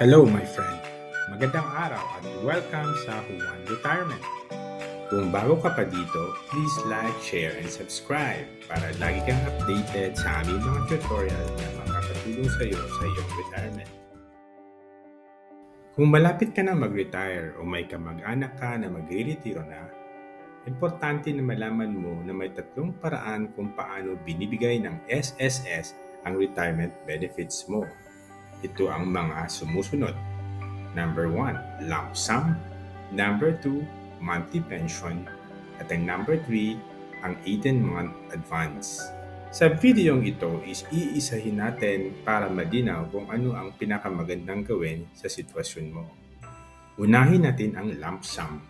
Hello my friend! Magandang araw at welcome sa Juan Retirement. Kung bago ka pa dito, please like, share, and subscribe para lagi kang updated sa aming mga tutorial na makakatulong sa iyo sa iyong retirement. Kung malapit ka na mag-retire o may kamag-anak ka na magre-retiro na, importante na malaman mo na may tatlong paraan kung paano binibigay ng SSS ang retirement benefits mo. Ito ang mga sumusunod. Number 1, lump sum. Number 2, monthly pension. At ang number 3, ang 18-month advance. Sa videong ito is iisahin natin para madinaw kung ano ang pinakamagandang gawin sa sitwasyon mo. Unahin natin ang lump sum.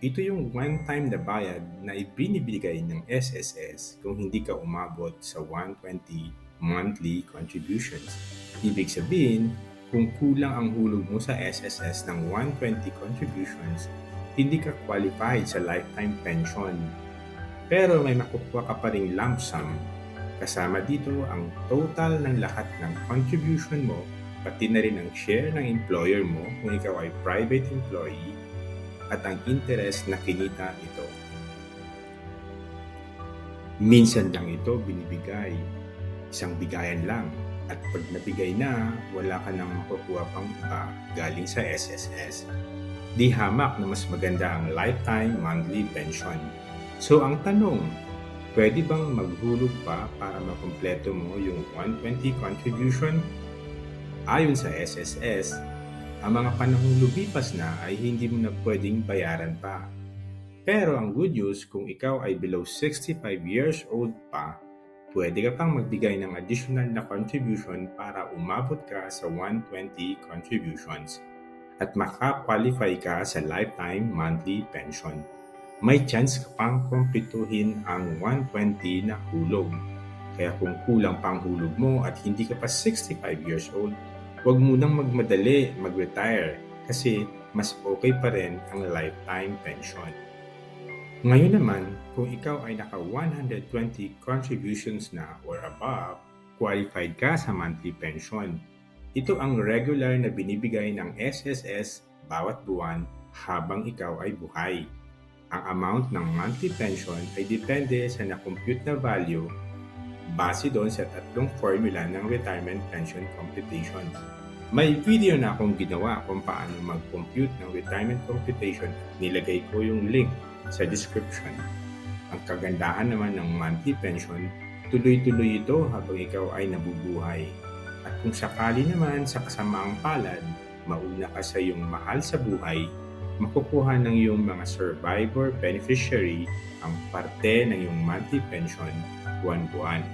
Ito yung one-time na bayad na ibinibigay ng SSS kung hindi ka umabot sa 120 monthly contributions. Ibig sabihin, kung kulang ang hulog mo sa SSS ng 120 contributions, hindi ka qualified sa lifetime pension. Pero may makukuha ka pa ring lump sum. Kasama dito ang total ng lahat ng contribution mo, pati na rin ang share ng employer mo kung ikaw ay private employee at ang interest na kinita ito. Minsan lang ito binibigay, isang bigayan lang. At pag nabigay na, wala ka nang makukuha pang iba galing sa SSS. Di hamak na mas maganda ang lifetime monthly pension. So ang tanong, pwede bang maghulog pa para makumpleto mo yung 120 contribution? Ayon sa SSS, ang mga panahong lumipas na ay hindi mo na pwedeng bayaran pa. Pero ang good news, kung ikaw ay below 65 years old pa, pwede ka pang magbigay ng additional na contribution para umabot ka sa 120 contributions at makakwalify ka sa lifetime monthly pension. May chance ka pang kumpletuhin ang 120 na hulog. Kaya kung kulang pang hulog mo at hindi ka pa 65 years old, huwag munang magmadali mag-retire kasi mas okay pa rin ang lifetime pension. Ngayon naman, kung ikaw ay naka 120 contributions na or above, qualified ka sa monthly pension. Ito ang regular na binibigay ng SSS bawat buwan habang ikaw ay buhay. Ang amount ng monthly pension ay depende sa na-compute na value base doon sa tatlong formula ng retirement pension computation. May video na akong ginawa kung paano mag-compute ng retirement computation. Nilagay ko yung link sa description. Ang kagandahan naman ng monthly pension, tuloy-tuloy ito habang ikaw ay nabubuhay. At kung sakali naman sa kasamaang palad, mauna ka sa iyong mahal sa buhay, makukuha ng iyong mga survivor beneficiary ang parte ng iyong monthly pension buwan-buwan.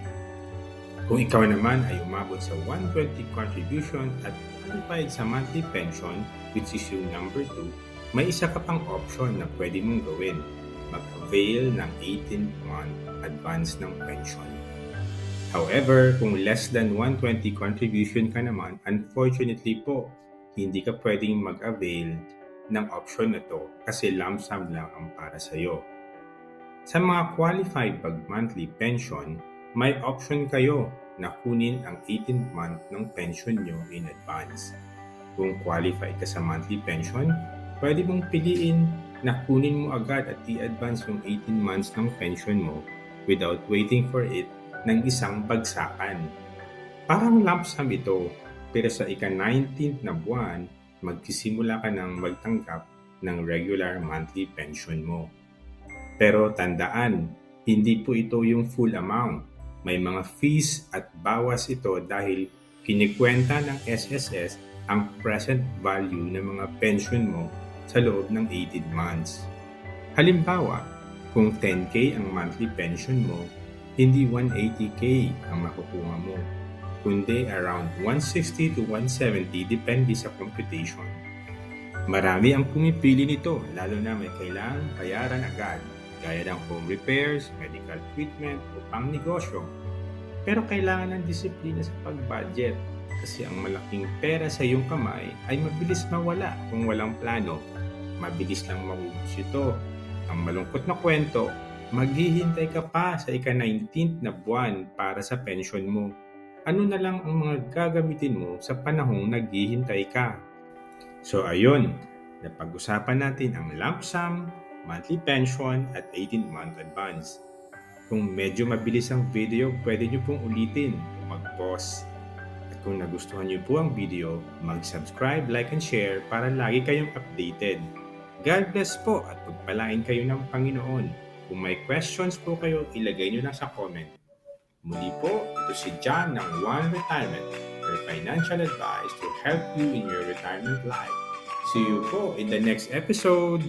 Kung ikaw naman ay umabot sa 120 contribution at qualified sa monthly pension, which is yung number 2, may isa ka pang option na pwede mong gawin. Mag-avail ng 18-month advance ng pension. However, kung less than 120 contribution ka naman, unfortunately po, hindi ka pwedeng mag-avail ng option na to kasi lump sum lang ang para sa iyo. Sa mga qualified pag monthly pension, may option kayo na kunin ang 18th month ng pension nyo in advance. Kung qualified ka sa monthly pension, pwede mong piliin na kunin mo agad at i-advance yung 18 months ng pension mo without waiting for it ng isang bagsakan. Parang lump sum ito, pero sa ika-19th na buwan, magsisimula ka ng magtanggap ng regular monthly pension mo. Pero tandaan, hindi po ito yung full amount. May mga fees at bawas ito dahil kinikwenta ng SSS ang present value ng mga pension mo sa loob ng 18 months. Halimbawa, kung 10K ang monthly pension mo, hindi 180K ang makukuha mo, kundi around 160 to 170 depende sa computation. Marami ang pumipili nito lalo na may kailangan bayaran agad gaya ng home repairs, medical treatment o pang negosyo. Pero kailangan ng disiplina sa pag-budget kasi ang malaking pera sa iyong kamay ay mabilis mawala kung walang plano. Mabilis lang maubos ito. Ang malungkot na kwento, maghihintay ka pa sa ika-19th na buwan para sa pension mo. ano na lang ang mga gagamitin mo sa panahong naghihintay ka. So ayun, napag-usapan natin ang lump sum, monthly pension at 18-month advance. Kung medyo mabilis ang video, pwede nyo pong ulitin o mag-pause. At kung nagustuhan nyo po ang video, mag-subscribe, like, and share para lagi kayong updated. God bless po at pagpalain kayo ng Panginoon. Kung may questions po kayo, ilagay nyo lang sa comment. Muli po, ito si John ng One Retirement, your financial advice to help you in your retirement life. See you po in the next episode.